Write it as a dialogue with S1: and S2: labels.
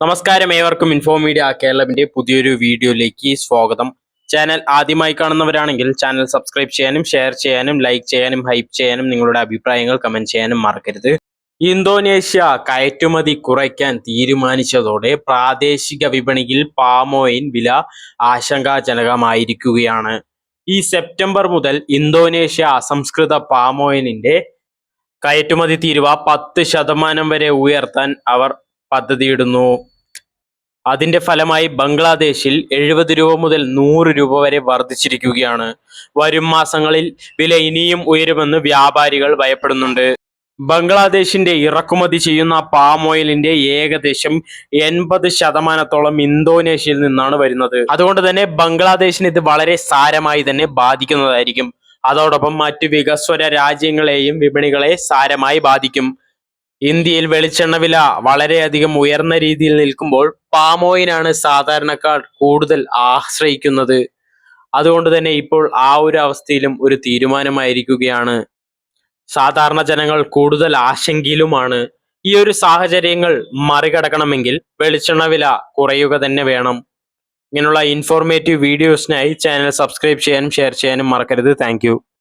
S1: നമസ്കാരം ഏവർക്കും info media കേരളത്തിന്റെ പുതിയൊരു വീഡിയോയിലേക്ക് സ്വാഗതം. ചാനൽ ആദ്യമായി കാണുന്നവരാണെങ്കിൽ ചാനൽ സബ്സ്ക്രൈബ് ചെയ്യാനും ഷെയർ ചെയ്യാനും ലൈക്ക് ചെയ്യാനും ഹൈപ്പ് ചെയ്യാനും നിങ്ങളുടെ അഭിപ്രായങ്ങൾ കമന്റ് ചെയ്യാനും മറക്കരുത്. ഇന്തോനേഷ്യ കയറ്റുമതി കുറയ്ക്കാൻ തീരുമാനിച്ചതോടെ പ്രാദേശിക വിപണിയിൽ പാമോയിൻ വില ആശങ്കാജനകമായിരിക്കുകയാണ്. ഈ സെപ്റ്റംബർ മുതൽ ഇന്തോനേഷ്യ അസംസ്കൃത പാമോയിനിന്റെ കയറ്റുമതി തീരുവ പത്ത് ശതമാനം വരെ ഉയർത്താൻ അവർ പദ്ധതിയിടുന്നു. അതിന്റെ ഫലമായി ബംഗ്ലാദേശിൽ എഴുപത് രൂപ മുതൽ നൂറ് രൂപ വരെ വർദ്ധിച്ചിരിക്കുകയാണ്. വരും മാസങ്ങളിൽ വില ഇനിയും ഉയരുമെന്ന് വ്യാപാരികൾ ഭയപ്പെടുന്നുണ്ട്. ബംഗ്ലാദേശിന്റെ ഇറക്കുമതി ചെയ്യുന്ന പാം ഓയിലിന്റെ ഏകദേശം എൺപത് ശതമാനത്തോളം ഇന്തോനേഷ്യയിൽ നിന്നാണ് വരുന്നത്. അതുകൊണ്ട് തന്നെ ബംഗ്ലാദേശിന് ഇത് വളരെ സാരമായി തന്നെ ബാധിക്കുന്നതായിരിക്കും. അതോടൊപ്പം മറ്റു വികസ്വര രാജ്യങ്ങളെയും വിപണികളെ സാരമായി ബാധിക്കും. ഇന്ത്യയിൽ വെളിച്ചെണ്ണ വില വളരെയധികം ഉയർന്ന രീതിയിൽ നിൽക്കുമ്പോൾ പാം ഓയിലാണ് സാധാരണക്കാർ കൂടുതൽ ആശ്രയിക്കുന്നത്. അതുകൊണ്ട് തന്നെ ഇപ്പോൾ ആ ഒരു അവസ്ഥയിലും ഒരു തീരുമാനമായിരിക്കുകയാണ്. സാധാരണ ജനങ്ങൾ കൂടുതൽ ആശങ്കയിലുമാണ്. ഈ ഒരു സാഹചര്യങ്ങൾ മറികടക്കണമെങ്കിൽ വെളിച്ചെണ്ണ വില കുറയുക തന്നെ വേണം. ഇങ്ങനെയുള്ള ഇൻഫോർമേറ്റീവ് വീഡിയോസിനായി ചാനൽ സബ്സ്ക്രൈബ് ചെയ്യാനും ഷെയർ ചെയ്യാനും മറക്കരുത്. താങ്ക്